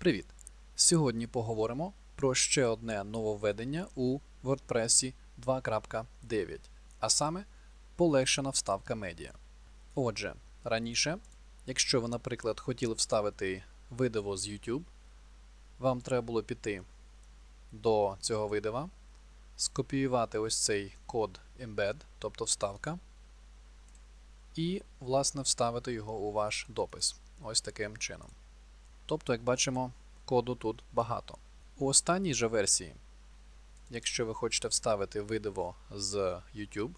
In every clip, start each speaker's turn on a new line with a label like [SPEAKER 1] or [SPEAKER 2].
[SPEAKER 1] Привіт! Сьогодні поговоримо про ще одне нововведення у WordPress 2.9, а саме полегшена вставка медіа. Отже, раніше, якщо ви, наприклад, хотіли вставити видео з YouTube, вам треба було піти до цього видива, скопіювати ось цей код embed, тобто вставка, і, власне, вставити його у ваш допис. Ось таким чином. Тобто, як бачимо, коду тут багато. У останній же версії, якщо ви хочете вставити видео з YouTube,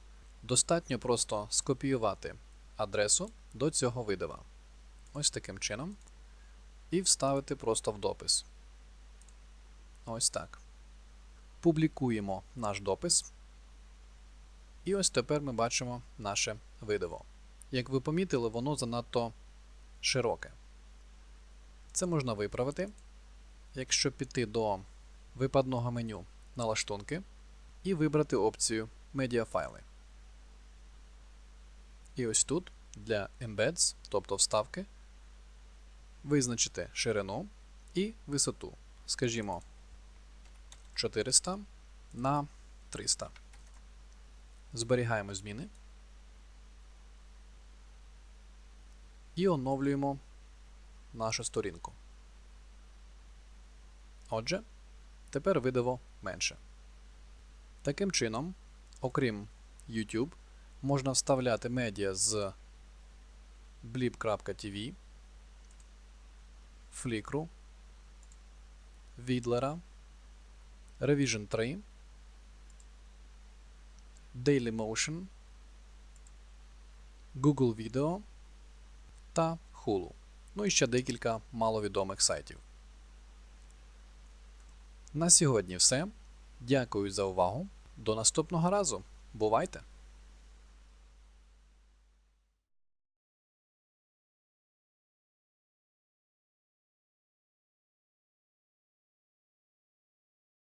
[SPEAKER 1] достатньо просто скопіювати адресу до цього видива. Ось таким чином. І вставити просто в допис. Ось так. Публікуємо наш допис. І ось тепер ми бачимо наше видео. Як ви помітили, воно занадто широке. Це можна виправити, якщо піти до випадного меню налаштунки і вибрати опцію Медіафайли. І ось тут для Embeds, тобто вставки, визначити ширину і висоту. Скажімо, 400 на 300. Зберігаємо зміни. І оновлюємо нашу сторінку. Отже, тепер видиво менше. Таким чином, окрім YouTube, можна вставляти медіа з blip.tv, Flickr, Відлера, Revision 3, Dailymotion, Google Video та Hulu. Ну і ще декілька маловідомих сайтів. На сьогодні все. Дякую за увагу. До наступного разу. Бувайте!